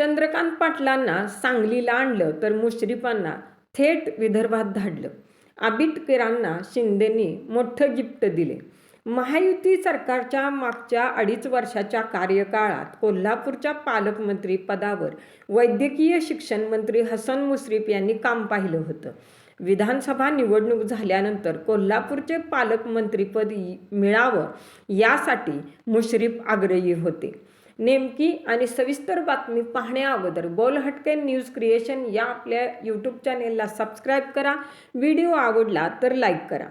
चंद्रकांत पाटलांना सांगलीला आणलं तर मुश्रीफांना थेट विदर्भात धाडलं. आबिटकरांना शिंदेंनी मोठं गिफ्ट दिले. महायुती सरकारच्या मागच्या अडीच वर्षाच्या कार्यकाळात कोल्हापूरच्या पालकमंत्री पदावर वैद्यकीय शिक्षण मंत्री हसन मुश्रीफ यांनी काम पाहिलं होतं. विधानसभा निवडणूक झाल्यानंतर कोल्हापूरचे पालकमंत्रीपद मिळावं यासाठी मुश्रीफ आग्रही होते. नेमकी आणि सविस्तर बातमी पाहण्या अगोदर बोल हटके न्यूज क्रिएशन या आपल्या यूट्यूब चॅनेलला सबस्क्राईब करा. व्हिडिओ आवडला तर लाईक करा.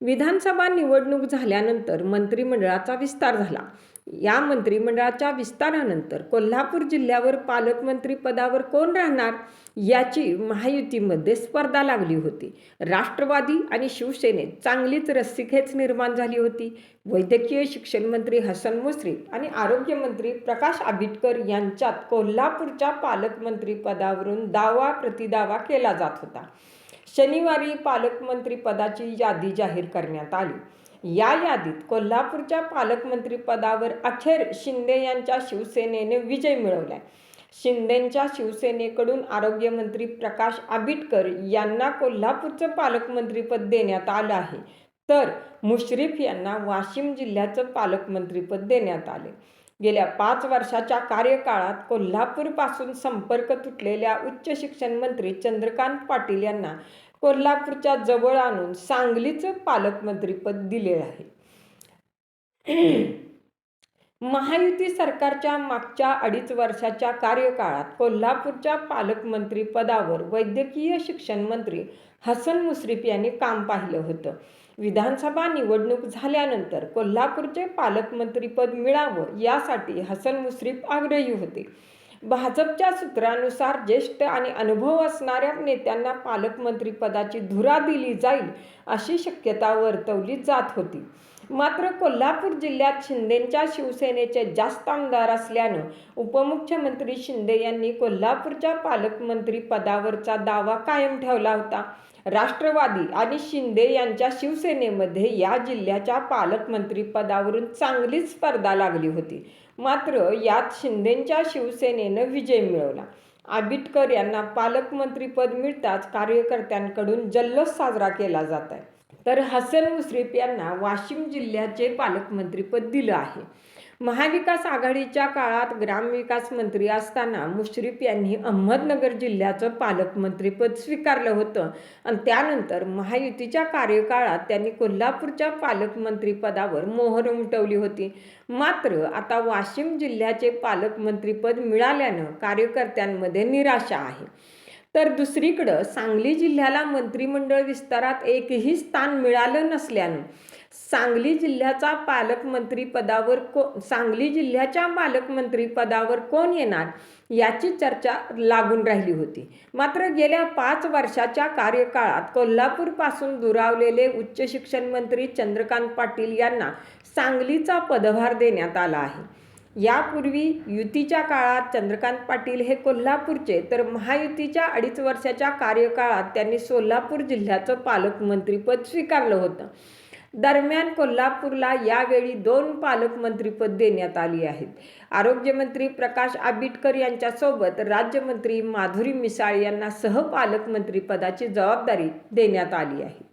विधानसभा निवडणूक झाल्यानंतर मंत्रिमंडळाचा विस्तार झाला. या मंत्रिमंडळाच्या विस्तारानंतर कोल्हापूर जिल्ह्यावर पालकमंत्री पदावर कोण राहणार याची महायुतीमध्ये स्पर्धा लागली होती. राष्ट्रवादी आणि शिवसेनेत चांगलीच रस्सीखेच निर्माण झाली होती. वैद्यकीय शिक्षण मंत्री हसन मुश्रीफ आणि आरोग्यमंत्री प्रकाश आंबेडकर यांच्यात कोल्हापूरच्या पालकमंत्री पदावरून दावा प्रतिदावा केला जात होता. शनिवारी पालकमंत्री पदाची यादी जाहीर करण्यात आली. या यादीत कोल्हापूरच्या पालकमंत्रीपदावर अखेर शिंदे यांच्या शिवसेनेने विजय मिळवलाय. शिंदेंच्या शिवसेनेकडून आरोग्यमंत्री प्रकाश आबिटकर यांना कोल्हापूरचं पालकमंत्रीपद देण्यात आलं आहे. तर मुश्रीफ यांना वाशिम जिल्ह्याचं पालकमंत्रीपद देण्यात आले गेल्या पाच वर्षाच्या कार्यकाळात कोल्हापूरपासून संपर्क तुटलेल्या उच्च शिक्षण मंत्री चंद्रकांत पाटील यांना कोल्हापूरच्या जवळ आणून सांगलीचं पालकमंत्रीपद दिले आहे. महायुती सरकारच्या मागच्या अडीच वर्षाच्या कार्यकाळात कोल्हापूरच्या पालकमंत्री पदावर वैद्यकीय शिक्षण मंत्री हसन मुश्रीफ यांनी काम पाहिलं होतं. विधानसभा निवडणूक झाल्यानंतर कोल्हापूरचे पालकमंत्रीपद मिळावं यासाठी हसन मुश्रीफ आग्रही होते. भाजपच्या सूत्रानुसार ज्येष्ठ आणि अनुभव असणाऱ्या नेत्यांना पालकमंत्रीपदाची धुरा दिली जाईल अशी शक्यता वर्तवली जात होती. मात्र कोल्हापूर जिल्ह्यात शिंदेंच्या शिवसेनेचे जास्त आमदार असल्यानं उपमुख्यमंत्री शिंदे यांनी कोल्हापूरच्या पालकमंत्री पदावरचा दावा कायम ठेवला होता. राष्ट्रवादी आणि शिंदे यांच्या शिवसेनेमध्ये या जिल्ह्याच्या पालकमंत्री पदावरून चांगलीच स्पर्धा लागली होती. मात्र यात शिंदेंच्या शिवसेनेनं विजय मिळवला. आंबेडकर यांना पालकमंत्रीपद मिळताच कार्यकर्त्यांकडून जल्लोष साजरा केला जात आहे तर हसन मुश्रीफ यांना वाशिम जिल्ह्याचे पालकमंत्रीपद दिलं आहे. महाविकास आघाडीच्या काळात ग्रामविकास मंत्री असताना मुश्रीफ यांनी अहमदनगर जिल्ह्याचं पालकमंत्रीपद स्वीकारलं होतं आणि त्यानंतर महायुतीच्या कार्यकाळात त्यांनी कोल्हापूरच्या पालकमंत्रीपदावर मोहर उमटवली होती. मात्र आता वाशिम जिल्ह्याचे पालकमंत्रीपद मिळाल्यानं कार्यकर्त्यांमध्ये निराशा आहे. तर दुसरीकडं सांगली जिल्ह्याला मंत्रिमंडळ विस्तारात एकही स्थान मिळालं नसल्यानं सांगली जिल्ह्याचा पालकमंत्री पदावर को सांगली जिल्ह्याच्या पालकमंत्री पदावर कोण येणार याची चर्चा लागून राहिली होती. मात्र गेल्या पाच वर्षाच्या कार्यकाळात कोल्हापूरपासून दुरावलेले उच्च शिक्षण मंत्री चंद्रकांत पाटील यांना सांगलीचा पदभार देण्यात आला आहे. यापूर्वी युतीच्या काळात चंद्रकांत पाटील हे कोल्हापूरचे तर महायुतीच्या अडीच वर्षाच्या कार्यकाळात त्यांनी सोलापूर जिल्ह्याचं पालकमंत्रीपद स्वीकारलं होतं. दरम्यान कोल्हापूरला यावेळी दोन पालकमंत्रीपद देण्यात आली आहेत. आरोग्यमंत्री प्रकाश आंबेडकर यांच्यासोबत राज्यमंत्री माधुरी मिसाळ यांना सहपालकमंत्रीपदाची जबाबदारी देण्यात आली आहे.